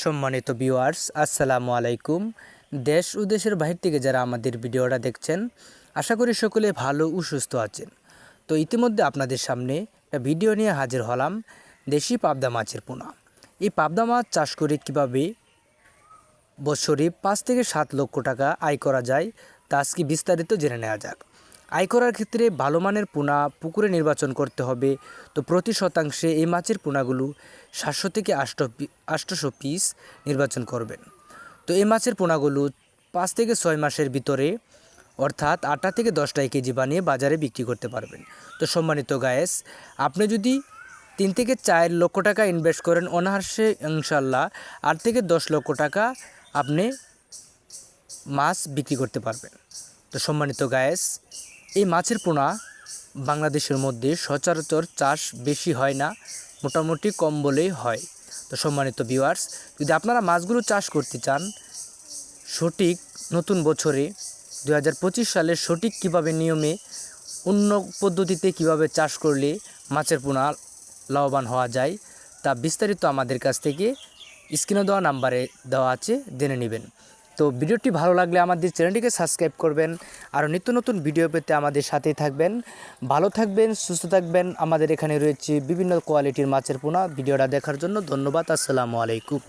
সম্মানিত ভিউয়ার্স আসসালামু আলাইকুম। দেশ ও দেশের বাহির থেকে যারা আমাদের ভিডিওটা দেখছেন, আশা করি সকলে ভালো ও সুস্থ আছেন। তো ইতিমধ্যে আপনাদের সামনে একটা ভিডিও নিয়ে হাজির হলাম দেশি পাবদা মাছের পোনা। এই পাবদা মাছ চাষ করে কীভাবে বছরে পাঁচ থেকে সাত লক্ষ টাকা আয় করা যায়, তা আজকে বিস্তারিত জেনে নেওয়া যাক। আয় করার ক্ষেত্রে ভালো মানের পোনা পুকুরে নির্বাচন করতে হবে। তো প্রতি শতাংশে এই মাছের পোনাগুলো সাতশো থেকে আষ্ট আষ্টশো পিস নির্বাচন করবেন। তো এই মাছের পোনাগুলো পাঁচ থেকে ছয় মাসের ভিতরে, অর্থাৎ আটটা থেকে দশটায় কেজি বানিয়ে বাজারে বিক্রি করতে পারবেন। তো সম্মানিত গায়েস আপনি যদি তিন থেকে চার লক্ষ টাকা ইনভেস্ট করেন, অনায়াসে ইনশাল্লাহ আট থেকে দশ লক্ষ টাকা আপনি মাছ বিক্রি করতে পারবেন। তো সম্মানিত গায়েস এই মাছের পোনা বাংলাদেশের মধ্যে সচরাচর চাষ বেশি হয় না, মোটামুটি কম বলেই হয়। তো সম্মানিত ভিউয়ার্স যদি আপনারা মাছগুলো চাষ করতে চান, সঠিক নতুন বছরে দু সালের সঠিক কীভাবে নিয়মে, অন্য পদ্ধতিতে কীভাবে চাষ করলে মাছের পোনা লাভবান হওয়া যায়, তা বিস্তারিত আমাদের কাছ থেকে স্ক্রিনে দেওয়া নাম্বারে দেওয়া আছে, জেনে নেবেন। তো ভিডিওটি ভালো লাগলে আমাদের চ্যানেলটিকে সাবস্ক্রাইব করবেন। আর নিত্য নতুন ভিডিও পেতে আমাদের সাথেই থাকবেন। ভালো থাকবেন, সুস্থ থাকবেন। আমাদের এখানে রয়েছে বিভিন্ন কোয়ালিটির মাছের পোনা। ভিডিওটা দেখার জন্য ধন্যবাদ। আসসালামু আলাইকুম।